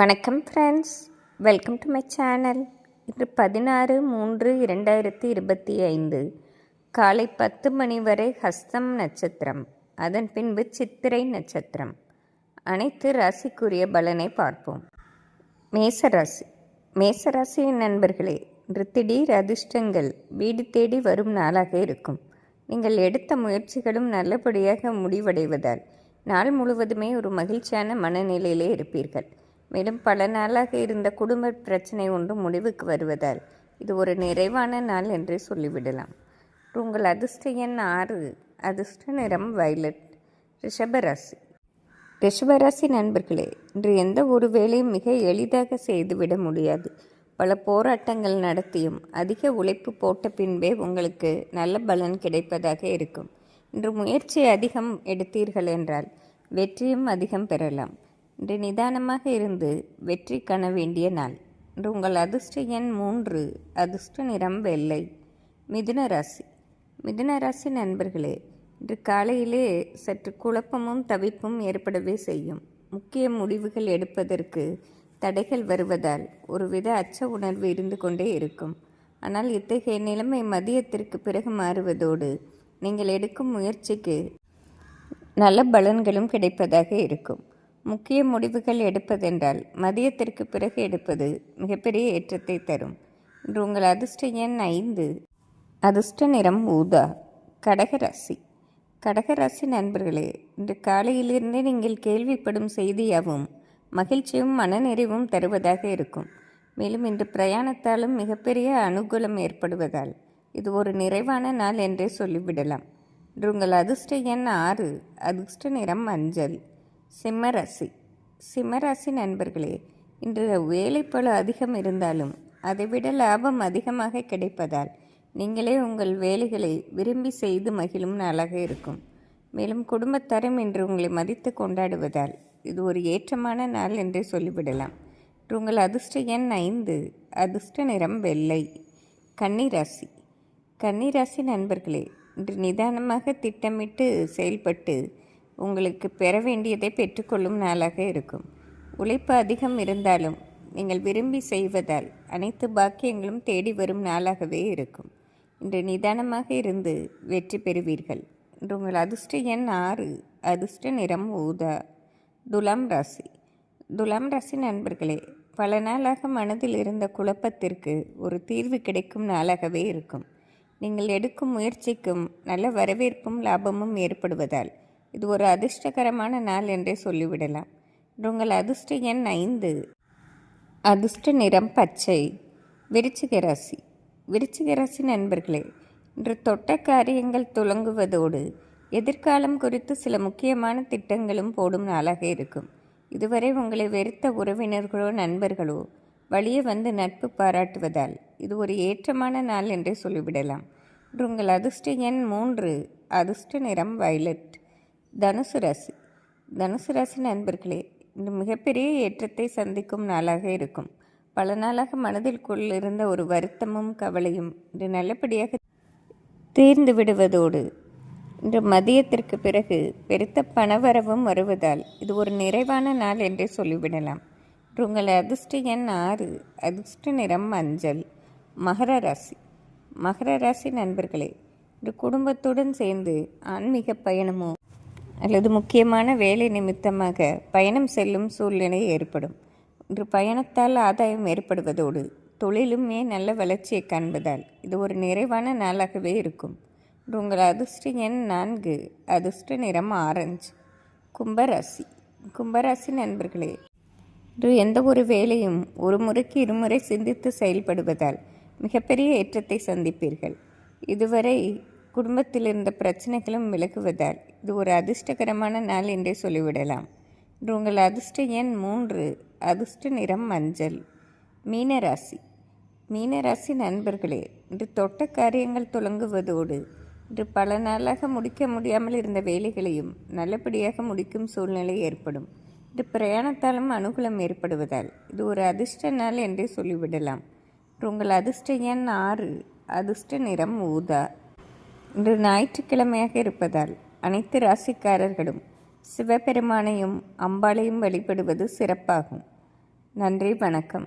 வணக்கம் friends welcome to my channel இன்று பதினாறு மூன்று இரண்டாயிரத்தி இருபத்தி ஐந்து. காலை பத்து மணி வரை ஹஸ்தம் நட்சத்திரம். அதன் பின்பு சித்திரை நட்சத்திரம். அனைத்து ராசிக்குரிய பலனை பார்ப்போம். மேசராசி மேசராசியின் நண்பர்களே இன்று திடீர் அதிர்ஷ்டங்கள் வீடு தேடி வரும் நாளாக இருக்கும். நீங்கள் எடுத்த முயற்சிகளும் நல்லபடியாக முடிவடைவதால் நாள் முழுவதுமே ஒரு மகிழ்ச்சியான மனநிலையிலே இருப்பீர்கள். மேலும் பல நாளாக இருந்த குடும்ப பிரச்சனை ஒன்று முடிவுக்கு வருவதால் இது ஒரு நிறைவான நாள் என்றே சொல்லிவிடலாம். உங்கள் அதிர்ஷ்ட எண் ஆறு அதிர்ஷ்ட நிறம் வயலட் ரிஷபராசி ரிஷபராசி நண்பர்களே இன்று எந்த ஒரு வேலையும் மிக எளிதாக செய்துவிட முடியாது. பல போராட்டங்கள் நடத்தியும் அதிக உழைப்பு போட்ட பின்பே உங்களுக்கு நல்ல பலன் கிடைப்பதாக இருக்கும். இன்று முயற்சி அதிகம் எடுத்தீர்கள் என்றால் வெற்றியும் அதிகம் பெறலாம். இன்று நிதானமாக இருந்து வெற்றி காண வேண்டிய நாள். இன்று உங்கள் அதிர்ஷ்ட எண் மூன்று அதிர்ஷ்ட நிறம் வெள்ளை. மிதுன ராசி. மிதுன ராசி நண்பர்களே இன்று காலையிலே சற்று குழப்பமும் தவிப்பும் ஏற்படவே செய்யும். முக்கிய முடிவுகள் எடுப்பதற்கு தடைகள் வருவதால் ஒருவித அச்ச உணர்வு இருந்து கொண்டே இருக்கும். ஆனால் இத்தகைய நிலைமை மதியத்திற்கு பிறகு மாறுவதோடு நீங்கள் எடுக்கும் முயற்சிக்கு நல்ல பலன்களும் கிடைப்பதாக இருக்கும். முக்கிய முடிவுகள் எடுப்பதென்றால் மதியத்திற்கு பிறகு எடுப்பது மிகப்பெரிய ஏற்றத்தை தரும். இன்று உங்கள் அதிர்ஷ்ட எண் ஐந்து. அதிர்ஷ்ட நிறம் ஊதா. கடகராசி கடகராசி நண்பர்களே இன்று காலையிலிருந்தே நீங்கள் கேள்விப்படும் செய்தியாகவும் மகிழ்ச்சியும் மனநிறைவும் தருவதாக இருக்கும். மேலும் இன்று பிரயாணத்தாலும் மிகப்பெரிய அனுகூலம் ஏற்படுவதால் இது ஒரு நிறைவான நாள் என்றே சொல்லிவிடலாம். இன்று உங்கள் அதிர்ஷ்ட எண் ஆறு. அதிர்ஷ்ட நிறம் மஞ்சள். சிம்மராசி. சிம்மராசி நண்பர்களே இன்று வேலைப்பளு அதிகம் இருந்தாலும் அதைவிட லாபம் அதிகமாக கிடைப்பதால் நீங்களே உங்கள் வேலைகளை விரும்பி செய்து மகிழும் நாளாக இருக்கும். மேலும் குடும்பத்தரம் இன்று உங்களை மதித்து கொண்டாடுவதால் இது ஒரு ஏற்றமான நாள் என்றே சொல்லிவிடலாம். உங்கள் அதிர்ஷ்ட எண் ஐந்து அதிர்ஷ்ட நிறம் வெள்ளை. கன்னிராசி. கன்னிராசி நண்பர்களே இன்று நிதானமாக திட்டமிட்டு செயல்பட்டு உங்களுக்கு பெற வேண்டியதை பெற்றுக்கொள்ளும் நாளாக இருக்கும். உழைப்பு அதிகம் இருந்தாலும் நீங்கள் விரும்பி செய்வதால் அனைத்து பாக்கியங்களும் தேடி வரும் நாளாகவே இருக்கும். இன்று நிதானமாக இருந்து வெற்றி பெறுவீர்கள். இன்று உங்கள் அதிர்ஷ்ட எண் ஆறு அதிர்ஷ்ட நிறம் ஊதா. துலாம் ராசி. துலாம் ராசி நண்பர்களே பல நாளாக மனதில் இருந்த குழப்பத்திற்கு ஒரு தீர்வு கிடைக்கும் நாளாகவே இருக்கும். நீங்கள் எடுக்கும் முயற்சிக்கும் நல்ல வரவேற்பும் லாபமும் ஏற்படுவதால் இது ஒரு அதிர்ஷ்டகரமான நாள் என்றே சொல்லிவிடலாம். உங்கள் அதிர்ஷ்ட எண் ஐந்து. அதிர்ஷ்ட நிறம் பச்சை. விருச்சிக ராசி. விருச்சிக ராசி நண்பர்களே இன்று தொட்ட காரியங்கள் துளங்குவதோடு எதிர்காலம் குறித்து சில முக்கியமான திட்டங்களும் போடும் நாளாக இருக்கும். இதுவரை உங்களை வெறுத்த உறவினர்களோ நண்பர்களோ வழியே வந்து நட்பு பாராட்டுவதால் இது ஒரு ஏற்றமான நாள் என்றே சொல்லிவிடலாம். உங்கள் அதிர்ஷ்ட எண் மூன்று. அதிர்ஷ்ட நிறம் வயலட். தனுசு ராசி. தனுசு ராசி நண்பர்களே இந்த மிகப்பெரிய ஏற்றத்தை சந்திக்கும் நாளாக இருக்கும். பல நாளாக மனதிற்குள் இருந்த ஒரு வருத்தமும் கவலையும் இன்று நல்லபடியாக தீர்ந்து விடுவதோடு இன்று மதியத்திற்கு பிறகு பெருத்த பணவரவும் வருவதால் இது ஒரு நிறைவான நாள் என்றே சொல்லிவிடலாம். உங்கள் அதிர்ஷ்ட எண் ஆறு அதிர்ஷ்ட நிறம் மஞ்சள் மகர ராசி. மகர ராசி நண்பர்களே இன்று குடும்பத்துடன் சேர்ந்து ஆன்மீக பயணமோ அல்லது முக்கியமான வேலை நிமித்தமாக பயணம் செல்லும் சூழ்நிலை ஏற்படும். இன்று பயணத்தால் ஆதாயம் ஏற்படுவதோடு தொழிலுமே நல்ல வளர்ச்சியை காண்பதால் இது ஒரு நிறைவான நாளாகவே இருக்கும். உங்கள் அதிர்ஷ்ட எண் நான்கு அதிர்ஷ்ட நிறம் ஆரஞ்சு. கும்பராசி. கும்பராசி நண்பர்களே இன்று எந்த ஒரு வேலையும் ஒரு முறைக்கு இருமுறை சிந்தித்து செயல்படுவதால் மிகப்பெரிய ஏற்றத்தை சந்திப்பீர்கள். இதுவரை குடும்பத்தில் இருந்த பிரச்சனைகளும் விலகுவதால் இது ஒரு அதிர்ஷ்டகரமான நாள் என்றே சொல்லிவிடலாம். இன்று உங்கள் அதிர்ஷ்ட எண் மூன்று அதிர்ஷ்ட நிறம் மஞ்சள். மீனராசி. மீனராசி நண்பர்களே இன்று தொட்ட காரியங்கள் தொடங்குவதோடு இன்று பல நாளாக முடிக்க முடியாமல் இருந்த வேலைகளையும் நல்லபடியாக முடிக்கும் சூழ்நிலை ஏற்படும். இன்று பிரயாணத்தாலும் அனுகூலம் ஏற்படுவதால் இது ஒரு அதிர்ஷ்ட நாள் என்றே சொல்லிவிடலாம். உங்கள் அதிர்ஷ்ட எண் ஆறு அதிர்ஷ்ட நிறம் ஊதா. இன்று ஞாயிற்றுக்கிழமையாக இருப்பதால் அனைத்து ராசிக்காரர்களும் சிவபெருமானையும் அம்பாளையும் வழிபடுவது சிறப்பாகும். நன்றி வணக்கம்.